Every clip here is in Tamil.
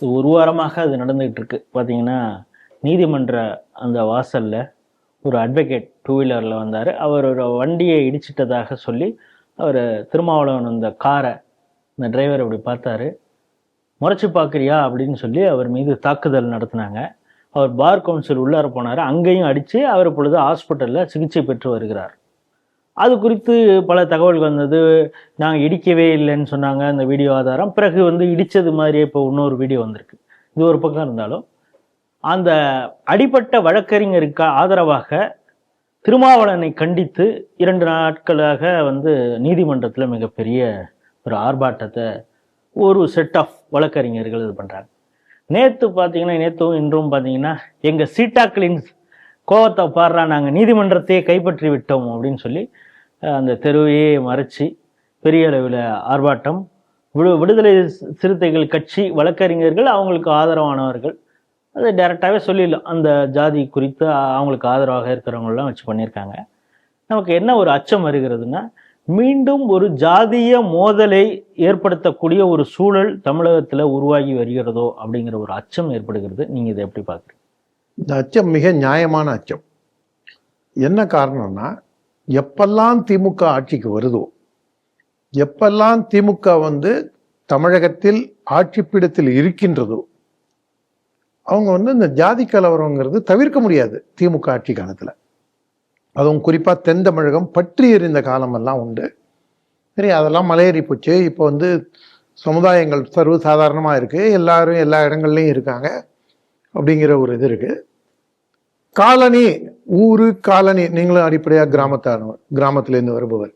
ஒரு வாரமாக அது நடந்துகிட்டு இருக்கு பார்த்தீங்கன்னா நீதிமன்ற அந்த வாசலில் ஒரு அட்வொகேட் டூ வீலரில் வந்தார். அவர் ஒரு வண்டியை இடிச்சிட்டதாக சொல்லி அவர் திருமாவளவன் அந்த காரை இந்த டிரைவர் அப்படி பார்த்தாரு. முறைச்சி பார்க்குறியா? அப்படின்னு சொல்லி அவர் மீது தாக்குதல் நடத்தினாங்க. அவர் பார் கவுன்சில் உள்ளார போனார். அங்கேயும் அடித்து அவர் இப்பொழுது ஹாஸ்பிட்டலில் சிகிச்சை பெற்று வருகிறார். அது குறித்து பல தகவல்கள் வந்தது. நாங்கள் இடிக்கவே இல்லைன்னு சொன்னாங்க அந்த வீடியோ ஆதாரம். பிறகு வந்து இடித்தது மாதிரியே இப்போ இன்னொரு வீடியோ வந்திருக்கு. இது ஒரு பக்கம் இருந்தாலும். அந்த அடிப்பட்ட வழக்கறிஞருக்கு ஆதரவாக திருமாவளனை கண்டித்து இரண்டு நாட்களாக வந்து நீதிமன்றத்தில் மிகப்பெரிய ஒரு ஆர்ப்பாட்டத்தை ஒரு செட் ஆஃப் வழக்கறிஞர்கள் இது பண்ணுறாங்க நேற்று பார்த்தீங்கன்னா நேற்றும் இன்றும் பார்த்தீங்கன்னா எங்கள் சீட்டாக்களின் கோவத்தை பாடுறா நாங்கள் நீதிமன்றத்தையே கைப்பற்றி விட்டோம் அப்படின்னு சொல்லி அந்த தெருவையே மறைச்சி பெரிய அளவில் ஆர்ப்பாட்டம். விடு விடுதலை சிறுத்தைகள் கட்சி வழக்கறிஞர்கள் அவங்களுக்கு ஆதரவானவர்கள். அது டைரெக்டாகவே சொல்லிடலாம். அந்த ஜாதி குறித்து அவங்களுக்கு ஆதரவாக இருக்கிறவங்களாம் வச்சு பண்ணியிருக்காங்க. நமக்கு என்ன ஒரு அச்சம் வருகிறதுனா மீண்டும் ஒரு ஜாதிய மோதலை ஏற்படுத்தக்கூடிய ஒரு சூழல் தமிழகத்தில் உருவாகி வருகிறதோ அப்படிங்கிற ஒரு அச்சம் ஏற்படுகிறது. நீங்கள் இதை எப்படி பார்க்குறீங்க? இந்த அச்சம் மிக நியாயமான அச்சம். என்ன காரணம்னா எப்பெல்லாம் திமுக ஆட்சிக்கு வருதோ எப்பெல்லாம் திமுக வந்து தமிழகத்தில் ஆட்சிப்பீடத்தில் இருக்கின்றதோ அவங்க வந்து இந்த ஜாதி கலவரங்கிறது தவிர்க்க முடியாது திமுக ஆட்சி காலத்தில். அதுவும் குறிப்பாக தென் தமிழகம் பற்றி எறிந்த காலமெல்லாம் உண்டு. சரி அதெல்லாம் மலையேறி போச்சு. இப்போ வந்து சமுதாயங்கள் சர்வ சாதாரணமாக இருக்குது எல்லாரும் எல்லா இடங்கள்லையும் இருக்காங்க. அப்படிங்கிற ஒரு இது இருக்குது காலனி ஊரு காலனி நீங்களும் அடிப்படையாக கிராமத்தானவர் கிராமத்திலேருந்து வருபவர்.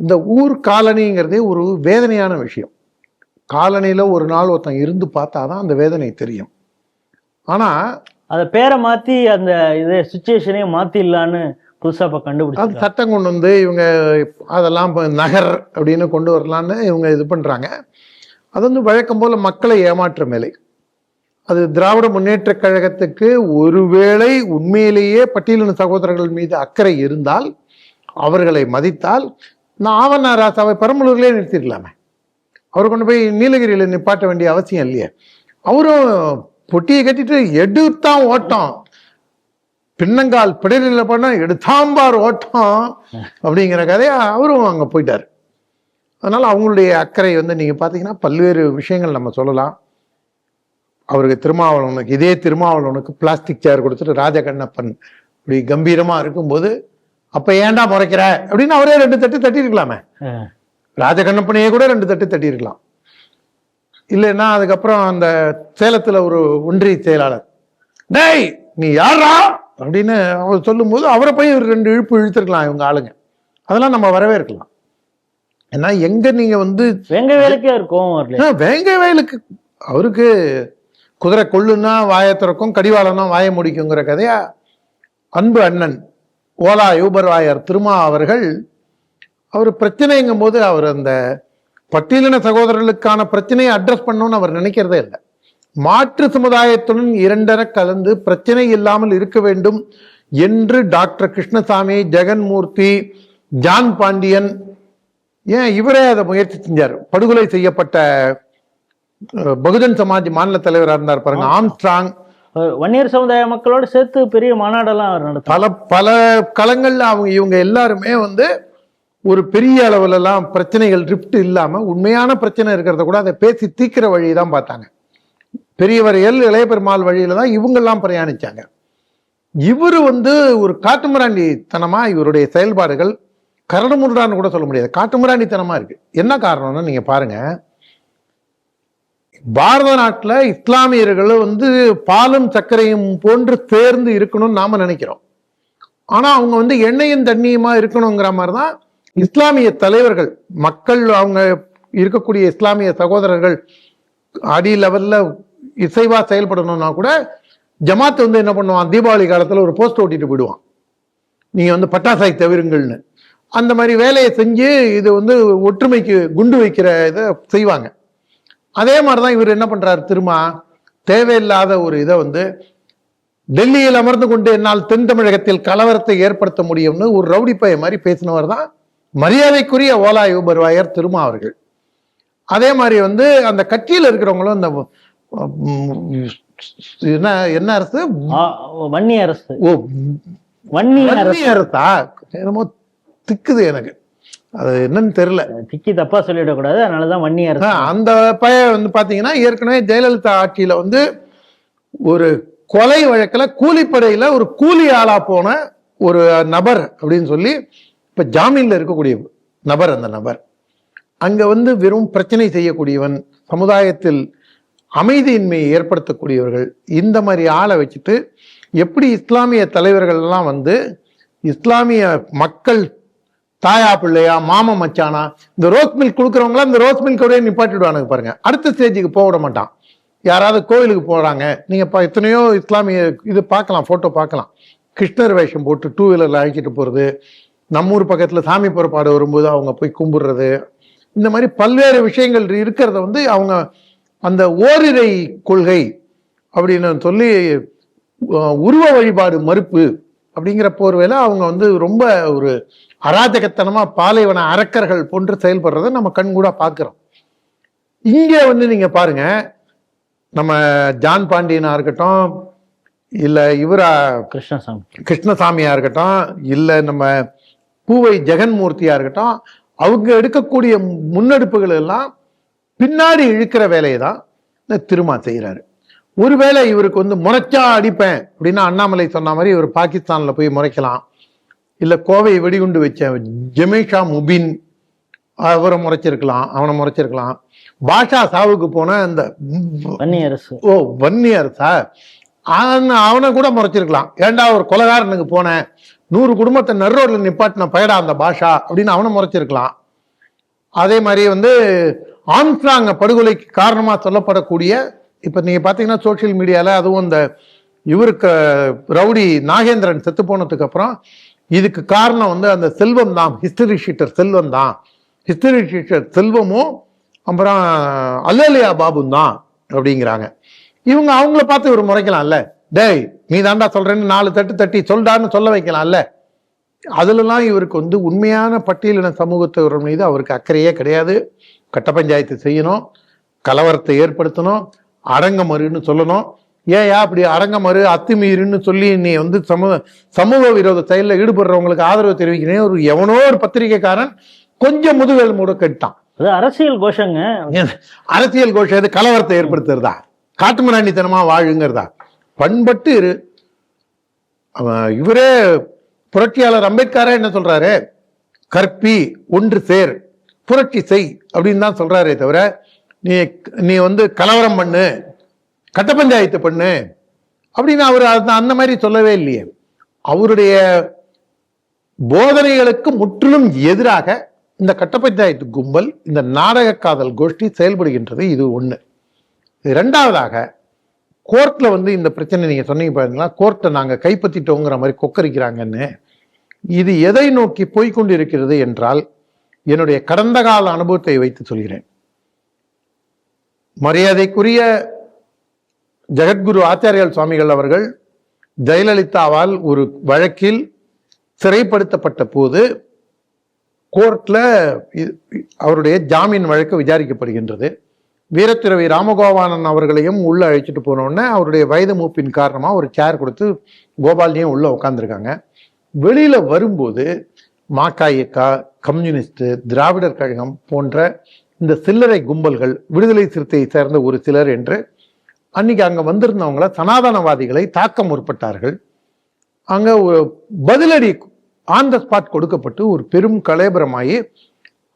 இந்த ஊர் காலனிங்கிறதே ஒரு வேதனையான விஷயம். காலனியில் ஒரு நாள் ஒருத்தன் இருந்து பார்த்தா தான் அந்த வேதனை தெரியும். ஆனால் அதை பேரை மாற்றி அந்த இதை சுச்சுவேஷனே மாற்றிடலான்னு புதுசாக இப்போ அது கண்டுபிடிச்சி சட்டம் கொண்டு வந்து இவங்க அதெல்லாம் இப்ப நகர் அப்படின்னு கொண்டு வரலான்னு இவங்க இது பண்றாங்க. அது வந்து வழக்கம் போல மக்களை ஏமாற்ற மேலை அது திராவிட முன்னேற்ற கழகத்துக்கு ஒருவேளை உண்மையிலேயே பட்டியலின சகோதரர்கள் மீது அக்கறை இருந்தால் அவர்களை மதித்தால் நான் ஆவண்ணா ராசாவை பெரம்பலூர்லேயே நிறுத்திடலாமே. அவர் கொண்டு போய் நீலகிரியில் நிப்பாட்ட வேண்டிய அவசியம் இல்லையே. அவரும் பொட்டியை கட்டிட்டு எடுத்தான் ஓட்டம். பின்னங்கால் பிடலில் போனால் எடுத்தாம்பார் ஓட்டம் அப்படிங்கிற கதையை அவரும் அங்கே போயிட்டார். அதனால் அவங்களுடைய அக்கறை வந்து நீங்கள் பார்த்தீங்கன்னா பல்வேறு விஷயங்கள் நம்ம சொல்லலாம். அவருக்கு திருமாவளவனுக்கு இதே திருமாவளவனுக்கு பிளாஸ்டிக் சேர் கொடுத்துட்டு ராஜகண்ணப்பன் இப்படி கம்பீரமா இருக்கும்போது அப்ப ஏன்டா முறைக்கிற? அப்படின்னு அவரே ரெண்டு தட்டு தட்டி இருக்கலாமே ராஜகண்ணப்பனையே கூட ரெண்டு தட்டு தட்டி இருக்கலாம் இல்லைன்னா அதுக்கப்புறம் அந்த சேலத்துல ஒரு ஒன்றிய செயலாளர். டேய் நீ யாரா அப்படின்னு அவர் சொல்லும்போது அவரை போய் ஒரு ரெண்டு இழுப்பு இழுத்துருக்கலாம் இவங்க ஆளுங்க. அதெல்லாம் நம்ம வரவேற்கலாம். ஏன்னா எங்க நீங்க வந்து வெங்க வேலைக்கே இருக்கும் வேங்கை வயலுக்கு அவருக்கு குதிரை கொள்ளுன்னா வாயை திறக்கும் கடிவாளம்னா வாயை முடிக்குங்கிற கதையா? அன்பு அண்ணன் ஓலா யூபர் வாயர் திருமா அவர்கள் அவர் பிரச்சனைங்கும் போது அவர் அந்த பட்டியலின சகோதரர்களுக்கான பிரச்சனையை அட்ரஸ் பண்ணணும்னு அவர் நினைக்கிறதே இல்லை. மாற்று சமுதாயத்துடன் இரண்டர கலந்து பிரச்சனை இல்லாமல் இருக்க வேண்டும் என்று டாக்டர் கிருஷ்ணசாமி ஜெகன்மூர்த்தி ஜான் பாண்டியன் ஏன் இவரே அதை முயற்சி செஞ்சார்? படுகொலை செய்யப்பட்ட பகுஜன் சமாஜ் மாநில தலைவராக இருந்தார் பாருங்க. ஆம்ஸ்ட்ராங். வன்னியர் சமுதாய மக்களோட சேர்த்து பெரிய மாநாடெல்லாம் அவர் பல பல களங்கள்ல அவங்க இவங்க எல்லாருமே வந்து ஒரு பெரிய அளவுலலாம் பிரச்சனைகள் ரிப்ட் இல்லாம உண்மையான பிரச்சனை இருக்கிறத கூட அதை பேசி தீக்கிற வழி தான் பார்த்தாங்க. பெரியவர் எல். இளைய பெருமாள் வழியில தான் இவங்கெல்லாம் பிரயாணிச்சாங்க. இவர் வந்து ஒரு காட்டுமிராண்டித்தனமா இவருடைய செயல்பாடுகள் கரடுமுரடான்னு கூட சொல்ல முடியாது. காட்டுமிராண்டித்தனமா இருக்கு. என்ன காரணம்னு நீங்க பாருங்க. பாரத நாட்டில் இஸ்லாமியர்கள் வந்து பாலும் சர்க்கரையும் போன்று சேர்ந்து இருக்கணும்னு நாம் நினைக்கிறோம். ஆனால் அவங்க வந்து எண்ணெயும் தண்ணியுமா இருக்கணுங்கிற மாதிரி தான் இஸ்லாமிய தலைவர்கள் மக்கள் அவங்க இருக்கக்கூடிய இஸ்லாமிய சகோதரர்கள் அடி லெவலில் இசைவாக செயல்படணும்னா கூட ஜமாத் வந்து என்ன பண்ணுவான்? தீபாவளி காலத்தில் ஒரு போஸ்ட் ஓட்டிட்டு போயிடுவான். நீங்கள் வந்து பட்டாசாய் தவிருங்கள்னு. அந்த மாதிரி வேலையை செஞ்சு இது வந்து ஒற்றுமைக்கு குண்டு வைக்கிற இதை செய்வாங்க. அதே மாதிரிதான் இவர் என்ன பண்றாரு திரும்ப தேவையில்லாத ஒரு இதை வந்து டெல்லியில் அமர்ந்து கொண்டு என்னால் தென் தமிழகத்தில் கலவரத்தை ஏற்படுத்த முடியும்னு ஒரு ரவுடி பைய மாதிரி பேசினவர் தான் மரியாதைக்குரிய ஓலா யூபர் வாயர் திருமா அவர்கள். அதே மாதிரி வந்து அந்த கட்சியில் இருக்கிறவங்களும் உம், என்ன என்ன அரசு? வன்னி அரசு. ஓ வன்னி அரசா? என்னமோ திக்குது எனக்கு. அது என்னன்னு தெரியல. திக்கி தப்பா சொல்லிடக்கூடாது. அதனாலதான் வன்னி அரசு. ஆ, அந்த பையன் வந்து பாத்தீங்கன்னா ஏற்கனவே ஜெயலலிதா ஆட்சியில வந்து ஒரு கொலை வழக்குல கூலிப்படையில ஒரு கூலி ஆளா போன ஒரு நபர் அப்படின்னு சொல்லி இப்ப ஜாமீன்ல இருக்கக்கூடிய நபர் அந்த நபர். அங்க வந்து வெறும் பிரச்சனை செய்யக்கூடியவன் சமுதாயத்தில் அமைதியின்மையை ஏற்படுத்தக்கூடியவர்கள் இந்த மாதிரி ஆளை வச்சுட்டு எப்படி இஸ்லாமிய தலைவர்கள் எல்லாம் வந்து இஸ்லாமிய மக்கள் தாயா பிள்ளையா மாமா மச்சானா இந்த ரோஸ் மில்க் கொடுக்குறவங்களாம் இந்த ரோஸ் மில்க் அப்படியே நிப்பாட்டிடுவானுங்க பாருங்க. அடுத்த ஸ்டேஜுக்கு போக மாட்டான். யாராவது கோவிலுக்கு போறாங்க நீங்க பா எத்தனையோ இஸ்லாமிய இது பார்க்கலாம் போட்டோ பார்க்கலாம். கிருஷ்ணர் வேஷம் போட்டு டூ வீலர்ல அழைச்சிட்டு போறது நம்ம ஊர் பக்கத்துல சாமி புறப்பாடு வரும்போது அவங்க போய் கும்பிடுறது. இந்த மாதிரி பல்வேறு விஷயங்கள் இருக்கிறத வந்து அவங்க அந்த ஓரிரை கொள்கை அப்படின்னு சொல்லி உருவ வழிபாடு மறுப்பு அப்படிங்கிற போர்வையில அவங்க வந்து ரொம்ப ஒரு அராஜகத்தனமா பாலைவன அரக்கர்கள் போன்று செயல்படுறதை நம்ம கண்கூடா பார்க்கிறோம். இங்க வந்து நீங்க பாருங்க நம்ம ஜான் பாண்டியனா இருக்கட்டும் இல்ல இவரா கிருஷ்ணசாமி. கிருஷ்ணசாமியா இருக்கட்டும் இல்ல நம்ம பூவை ஜெகன்மூர்த்தியா இருக்கட்டும் அவங்க எடுக்கக்கூடிய முன்னெடுப்புகள் எல்லாம் பின்னாடி இழுக்கிற வேலையை தான் இந்த திருமா செய்யறாரு ஒருவேளை இவருக்கு வந்து முறைச்சா அடிப்பேன் அப்படின்னா அண்ணாமலை சொன்ன மாதிரி இவர் பாகிஸ்தான்ல போய் முறைக்கலாம். இல்ல கோவை வெடிகுண்டு வச்ச ஜெமேஷா முபின் அவரை முறைச்சிருக்கலாம் அவனை முறைச்சிருக்கலாம். பாஷா சாவுக்கு போன அந்த வன்னி அரசு ஓ வன்னியர் சார் அவன் அவனை கூட முறைச்சிருக்கலாம். ஏன்டா ஒரு கொலகாரனுக்கு போனேன் நூறு குடும்பத்தை நடுரோட்ல நிப்பாட்டின பயடா அந்த பாஷா அப்படின்னு அவனை முறைச்சிருக்கலாம். அதே மாதிரி வந்து ஆம்ஸ்ட்ராங் படுகொலைக்கு காரணமா சொல்லப்படக்கூடிய இப்போ நீங்கள் பார்த்தீங்கன்னா சோஷியல் மீடியாவில் அதுவும் இந்த இவருக்கு ரவுடி நாகேந்திரன் செத்து போனதுக்கு அப்புறம் இதுக்கு காரணம் வந்து அந்த செல்வம் தான் ஹிஸ்டரி ஷீட்டர் செல்வம் தான். ஹிஸ்டரி ஷீட்டர் செல்வமும் அப்புறம் அல்லலியா பாபும் தான் அப்படிங்கிறாங்க. இவங்க அவங்கள பார்த்து இவர் முறைக்கலாம்ல? டேய் நீ தாண்டா சொல்றேன்னு நாலு தட்டு தட்டி சொல்டான்னு சொல்ல வைக்கலாம்ல? அதுலலாம் இவருக்கு வந்து உண்மையான பட்டியலின சமூகத்தவர் மீது அவருக்கு அக்கறையே கிடையாது. கட்ட பஞ்சாயத்து செய்யணும் கலவரத்தை ஏற்படுத்தணும் அடங்கமறுன்னு சொல்லணும். ஏயா அப்படி அடங்கமறு அத்துமீறுன்னு சொல்லி நீ வந்து சமூக சமூக விரோத செயலில் ஈடுபடுறவங்களுக்கு ஆதரவு தெரிவிக்கிறேன். ஒரு எவனோ ஒரு பத்திரிகைக்காரன் கொஞ்சம் முதுகல் மூட கட்டான். அது அரசியல் கோஷங்க. அரசியல் கோஷம் எது? கலவரத்தை ஏற்படுத்துறதா? காட்டுமிராண்டித்தனமா வாழுங்கிறதா? பண்பட்டு இரு. இவரே புரட்சியாளர் அம்பேத்கரே என்ன சொல்றாரு? கற்பி ஒன்று சேர் புரட்சி செய் அப்படின்னு தான் சொல்றாரே தவிர நீ நீ வந்து கலவரம் பண்ணு கட்ட பஞ்சாயத்து பண்ணு அப்படின்னு அவர் அந்த- அந்த மாதிரி சொல்லவே இல்லையே. அவருடைய போதனைகளுக்கு முற்றிலும் எதிராக இந்த கட்ட பஞ்சாயத்து கும்பல் இந்த நாடக காதல் கோஷ்டி செயல்படுகின்றது இது ஒன்று ரெண்டாவதாக கோர்ட்டில் வந்து இந்த பிரச்சனை நீங்கள் சொன்னீங்க பாருங்களா கோர்ட்டை நாங்கள் கைப்பற்றிட்டோங்கிற மாதிரி கொக்கரிக்கிறாங்கன்னு. இது எதை நோக்கி போய்கொண்டிருக்கிறது என்றால் என்னுடைய கடந்த கால அனுபவத்தை வைத்து சொல்கிறேன். மரியாதைக்குரிய ஜெகத்குரு ஆச்சாரியால் சுவாமிகள் அவர்கள் ஜெயலலிதாவால் ஒரு வழக்கில் சிறைப்படுத்தப்பட்ட போது கோர்ட்ல அவருடைய ஜாமீன் வழக்கு விசாரிக்கப்படுகின்றது. வீரத்துறவி ராமகோபாலன் அவர்களையும் உள்ள அழைச்சிட்டு போனோடனே அவருடைய வயது மூப்பின் காரணமா ஒரு சேர் கொடுத்து கோபாலியும் உள்ள உட்காந்துருக்காங்க வெளியில வரும்போது மாக்காயக்கா கம்யூனிஸ்ட் திராவிடர் கழகம் போன்ற இந்த சில்லறை கும்பல்கள் விடுதலை சிறுத்தையை சேர்ந்த ஒரு சிலர் என்று அன்னைக்கு அங்கே வந்திருந்தவங்கள சனாதனவாதிகளை தாக்க முற்பட்டார்கள். அங்கே பதிலடி ஆன் த ஸ்பாட் கொடுக்கப்பட்டு ஒரு பெரும் கலேபரமாகி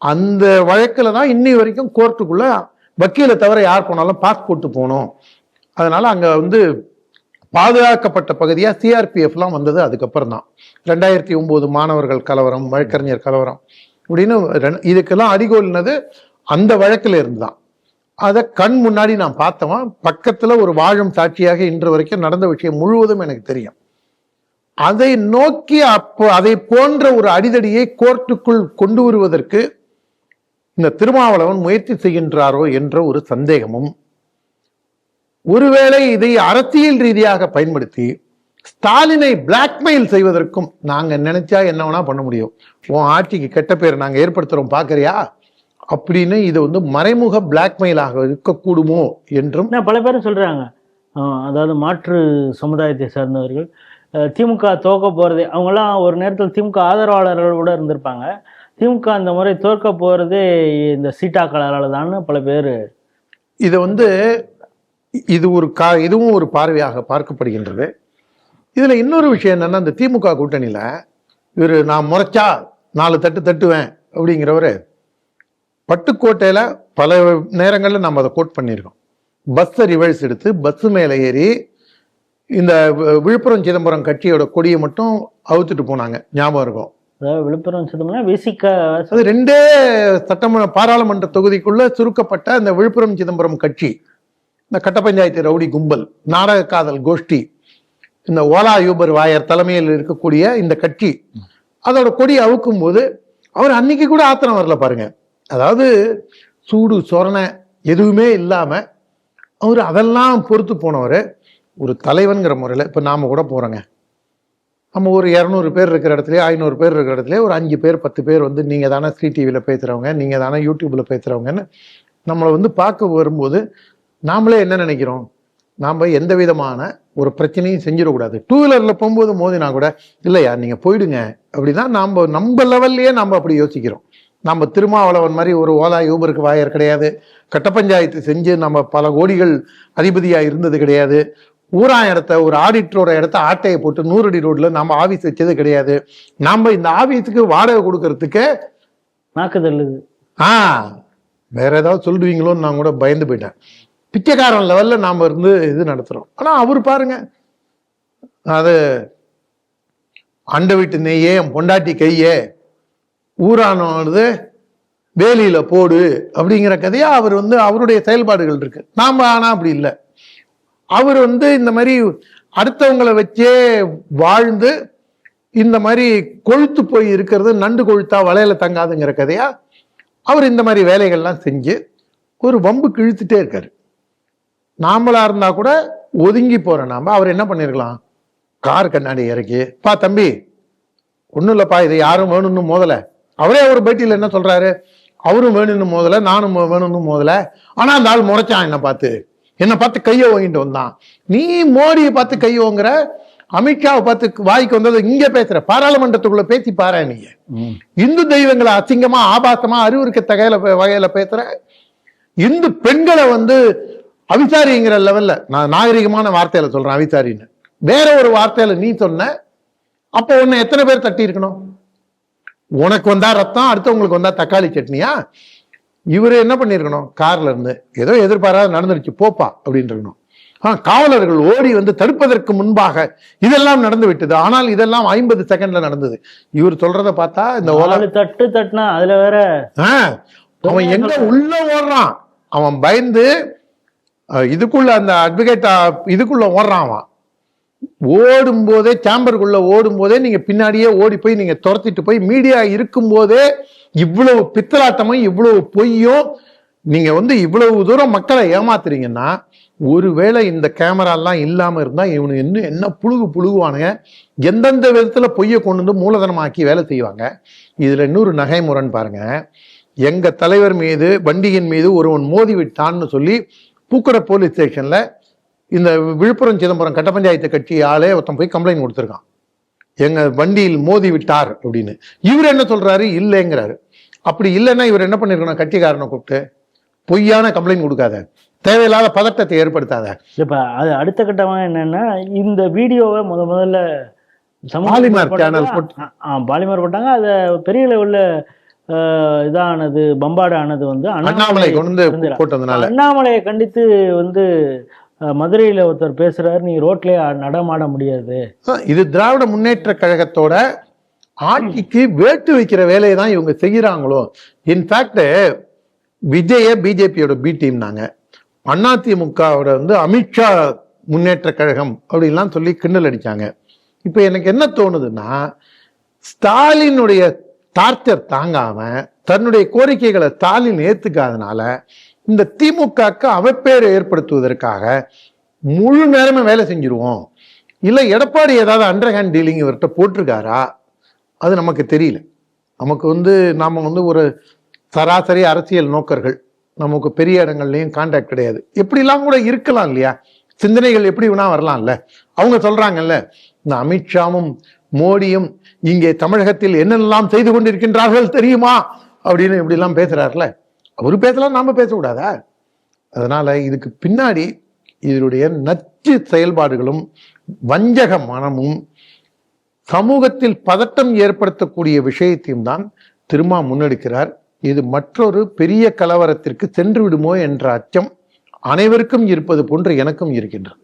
அந்த வழக்கில் தான் இன்னி வரைக்கும் கோர்ட்டுக்குள்ள வக்கீலை தவிர யார் போனாலும் பாஸ் போட்டு போகணும். அதனால அங்கே வந்து பாதுகாக்கப்பட்ட பகுதியாக சிஆர்பிஎஃப்லாம் வந்தது அதுக்கப்புறம் தான். ரெண்டாயிரத்தி ஒம்பது மாணவர்கள் கலவரம் வழக்கறிஞர் கலவரம். அப்படின்னு இதுக்கெல்லாம் அடிகோலினது அந்த வழக்கில் இருந்து தான் அதை கண் முன்னாடி நான் பார்த்தவன் பக்கத்தில் ஒரு வாழும் சாட்சியாக இன்று வரைக்கும் நடந்த விஷயம் முழுவதும் எனக்கு தெரியும். அதை நோக்கி அப்போ அதை போன்ற ஒரு அடிதடியை கோர்ட்டுக்குள் கொண்டு வருவதற்கு இந்த திருமாவளவன் முயற்சி செய்கின்றாரோ என்ற ஒரு சந்தேகமும் ஒருவேளை இதை அரசியல் ரீதியாக பயன்படுத்தி ஸ்டாலினை பிளாக்மெயில் செய்வதற்கும் நாங்கள் நினைச்சா என்ன வேணா பண்ண முடியும். உன் ஆட்சிக்கு கெட்ட பேர் நாங்கள் ஏற்படுத்துகிறோம் பார்க்குறியா அப்படின்னு இது வந்து மறைமுக பிளாக்மெயிலாக இருக்கக்கூடுமோ என்றும் பல பேரும் சொல்றாங்க. ஆஹ் அதாவது மாற்று சமுதாயத்தை சார்ந்தவர்கள். திமுக தோக்க போறதே அவங்கெல்லாம் ஒரு நேரத்தில் திமுக ஆதரவாளர்கள் கூட இருந்திருப்பாங்க. திமுக அந்த முறை தோற்க போறதே இந்த சீட்டாக்களால் தான்னு பல பேர் இதை வந்து இது ஒரு கா இதுவும் ஒரு பார்வையாக பார்க்கப்படுகின்றது. இதுல இன்னொரு விஷயம் என்னன்னா இந்த திமுக கூட்டணியில இவர் நான் முறைச்சா நாலு தட்டு தட்டுவேன் அப்படிங்கிறவரு பட்டுக்கோட்டையில பல நேரங்களில் நம்ம அதை கோட் பண்ணியிருக்கோம். பஸ்ஸை ரிவர்ஸ் எடுத்து பஸ் மேலே ஏறி இந்த விழுப்புரம் சிதம்பரம் கட்சியோட கொடியை மட்டும் அவுத்துட்டு போனாங்க. ஞாபகம் இருக்கும் விழுப்புரம் சிதம்பரம் விசிக அது ரெண்டே சட்டமன்ற பாராளுமன்ற தொகுதிக்குள்ள சுருக்கப்பட்ட அந்த விழுப்புரம் சிதம்பரம் கட்சி. இந்த கட்ட பஞ்சாயத்து ரவுடி கும்பல் நாடக காதல் கோஷ்டி இந்த ஓலா யூபர் வாயர் தலைமையில் இருக்கக்கூடிய இந்த கட்சி. அதோட கொடி அவுக்கும் போது அவர் அன்னைக்கு கூட ஆத்திரம் வரல பாருங்க. அதாவது சூடு சொரணை எதுவுமே இல்லாமல் அவர் அதெல்லாம் பொறுத்து போனவர் ஒரு தலைவன்கிற முறையில் இப்போ நாம் கூட போகிறோங்க நம்ம ஒரு இரநூறு பேர் இருக்கிற இடத்துல ஐநூறு பேர் இருக்கிற இடத்துல ஒரு அஞ்சு பேர் பத்து பேர் வந்து நீங்கள் தானே ஸ்ரீ டிவியில் பேசுகிறவங்க நீங்கள் தானே யூடியூப்பில் பேசுகிறவங்கன்னு நம்மளை வந்து பார்க்க வரும்போது நாமளே என்ன நினைக்கிறோம்? நாம் எந்த விதமான ஒரு பிரச்சனையும் செஞ்சிடக்கூடாது. டூ வீலரில் போகும்போது மோதினா கூட இல்லையா நீங்கள் போயிடுங்க. அப்படிதான் நாம் நம்ம லெவல்லையே நாம் அப்படி யோசிக்கிறோம். நம்ம திருமாவளவன் மாதிரி ஒரு ஓலா யூபருக்கு வாயர் கிடையாது. கட்ட பஞ்சாயத்து செஞ்சு நம்ம பல கோடிகள் அதிபதியாக இருந்தது கிடையாது. ஊரா இடத்த ஒரு ஆடிட்டரோட இடத்த ஆட்டையை போட்டு நூறடி ரோட்ல நம்ம ஆபீஸ் வச்சது கிடையாது. நாம இந்த ஆபீஸுக்கு வாடகை கொடுக்கறதுக்கு நாக்கு தள்ளுது ஆ வேற ஏதாவது சொல்லுவீங்களோன்னு நான் கூட பயந்து போயிட்டேன். பிச்சைக்காரன் லெவல்ல நாம இருந்து இது நடத்துறோம். ஆனா அவர் பாருங்க. அது அண்டை வீட்டு நெய்யே பொண்டாட்டி கையே ஊரானது வேலியில போடு அப்படிங்கிற கதையா அவர் வந்து அவருடைய செயல்பாடுகள் இருக்கு. நாம ஆனா அப்படி இல்லை. அவர் வந்து இந்த மாதிரி அடுத்தவங்களை வச்சே வாழ்ந்து இந்த மாதிரி கொழுத்து போய் இருக்கிறது நண்டு கொழுத்தா வலையில தங்காதுங்கிற கதையா அவர் இந்த மாதிரி வேலைகள்லாம் செஞ்சு ஒரு வம்பு கிழித்துட்டே இருக்காரு. நாமளா இருந்தா கூட ஒதுங்கி போற நாம. அவர் என்ன பண்ணிருக்கலாம்? கார் கண்ணாடி இறக்கி பா தம்பி ஒன்றும் இல்லைப்பா இதை யாரும் வேணும்னு மோதலை. அவரே ஒரு பேட்டியில் என்ன சொல்றாரு? அவரும் வேணும்னு மோதல நானும் வேணும்னு மோதல. ஆனா அந்த ஆள் முறைச்சான் என்ன பார்த்து. என்னை பார்த்து கையை வாங்கிட்டு வந்தான். நீ மோடியை பார்த்து கை வாங்குற அமித்ஷாவை பார்த்து வாய்க்கு வந்தது இங்க பேசுற பாராளுமன்றத்துக்குள்ள பேசி பாரு நீ. இந்து தெய்வங்களை அசிங்கமா ஆபாசமா அறிவுறுக்க தகையில வகையில பேசுற இந்து பெண்களை வந்து அவிசாரிங்கிற லெவல்ல நான் நாகரிகமான வார்த்தையில சொல்றேன் அவிசாரின்னு. வேற ஒரு வார்த்தையில நீ சொன்ன அப்போ உன்னை எத்தனை பேர் தட்டி இருக்கணும் உனக்கு வந்தா ரத்தம் அடுத்தவங்களுக்கு வந்தா தக்காளி சட்னியா? இவர் என்ன பண்ணிருக்கணும்? கார்ல இருந்து ஏதோ எதிர்பாராத நடந்துருச்சு போப்பா அப்படின்னு இருக்கணும். ஆ காவலர்கள் ஓடி வந்து தடுப்பதற்கு முன்பாக இதெல்லாம் நடந்து விட்டது. ஆனால் இதெல்லாம் ஐம்பது செகண்ட்ல நடந்தது. இவர் சொல்றத பார்த்தா இந்த ஓலா தட்டு தட்டுனா அதுல வேற அவன் எங்க உள்ள ஓடுறான்? அவன் பயந்து இதுக்குள்ள அந்த அட்வொகேட் இதுக்குள்ள ஓடுறான் அவன். ஓடும் போதே சாம்பருக்குள்ள ஓடும் போதே நீங்க பின்னாடியே ஓடி போய் நீங்க துரத்திட்டு போய் மீடியா இருக்கும் போதே இவ்வளவு பித்தலாட்டமும் இவ்வளவு பொய்யும் நீங்க வந்து இவ்வளவு தூரம் மக்களை ஏமாத்துறீங்கன்னா ஒருவேளை இந்த கேமராலாம் இல்லாம இருந்தா இவனு இன்னும் என்ன புழுகு புழுகுவானுங்க? எந்தெந்த விதத்துல பொய்யை கொண்டு வந்து மூலதனமாக்கி வேலை செய்வாங்க? இதுல இன்னொரு நகைமுறன் பாருங்க. எங்க தலைவர் மீது வண்டியின் மீது ஒருவன் மோதி விட்டான்னு சொல்லி பூக்கட போலீஸ் ஸ்டேஷன்ல இந்த விழுப்புரம் சிதம்பரம் கட்ட பஞ்சாயத்து கட்சி ஆளே ஒருத்தன் போய் கம்ப்ளைண்ட் கொடுத்துருக்கான். எங்க வண்டியில் மோதி விட்டார் அப்படின்னு. இவர் என்ன சொல்றாரு? இல்லைங்கிறாரு. அப்படி இல்லைன்னா இவர் என்ன பண்ணிருக்கணும்? கட்சிக்காரனை கூப்பிட்டு பொய்யான கம்ப்ளைண்ட் கொடுக்காத. தேவையில்லாத பதட்டத்தை ஏற்படுத்தாத. இப்ப அது அடுத்த கட்டமா என்னன்னா இந்த வீடியோவை முத முதல்ல பாலிமர். சேனல் பாலிமர் போட்டாங்க. அது பெரிய லெவல்ல இதானது பம்பாடு ஆனது வந்து அண்ணாமலை கொண்டு. போட்டதுனால. அண்ணாமலையை கண்டித்து வந்து மதுரையில் ஒருத்தர் பேசுறாரு நீ ரோட்லேயே நடமாட முடியாது. இது திராவிட முன்னேற்ற கழகத்தோட ஆட்சிக்கு வேட்டு வைக்கிற வேலையை தான் இவங்க செய்கிறாங்களோ? இன்ஃபேக்ட் விஜய பிஜேபியோட பி டீம்னாங்க அதிமுகவோட வந்து அமித்ஷா முன்னேற்ற கழகம் அப்படின்லாம் சொல்லி கிண்டல் அடித்தாங்க இப்போ எனக்கு என்ன தோணுதுன்னா ஸ்டாலினுடைய டார்ச்சர் தாங்காம தன்னுடைய கோரிக்கைகளை ஸ்டாலின் ஏத்துக்காதனால இந்த திமுகக்கு அவப்பேரை ஏற்படுத்துவதற்காக முழு நேரமும் வேலை செஞ்சிருவோம். இல்லை எடப்பாடி ஏதாவது அண்டர் ஹேண்ட் டீலிங் இவர்கிட்ட போட்டிருக்காரா? அது நமக்கு தெரியல. நமக்கு வந்து நாம் வந்து ஒரு சராசரி அரசியல் நோக்கர்கள். நமக்கு பெரிய இடங்கள்லையும் கான்டாக்ட் கிடையாது. எப்படிலாம் கூட இருக்கலாம் இல்லையா? சிந்தனைகள் எப்படி வேணா வரலாம்ல. அவங்க சொல்றாங்கல்ல இந்த அமித்ஷாவும் மோடியும் இங்கே தமிழகத்தில் என்னெல்லாம் செய்து கொண்டிருக்கின்றார்கள் தெரியுமா? அப்படின்னு இப்படிலாம் பேசுறாருல. அவர் பேசலாம் நாம பேசக்கூடாதா? அதனால இதுக்கு பின்னாடி இதனுடைய நச்சு செயல்பாடுகளும் வஞ்சக மனமும் சமூகத்தில் பதட்டம் ஏற்படுத்தக்கூடிய விஷயத்தையும் தான் திருமா முன்னெடுக்கிறார். இது மற்றொரு பெரிய கலவரத்திற்கு சென்று விடுமோ என்ற அச்சம் அனைவருக்கும் இருப்பது போன்று எனக்கும் இருக்கின்றது.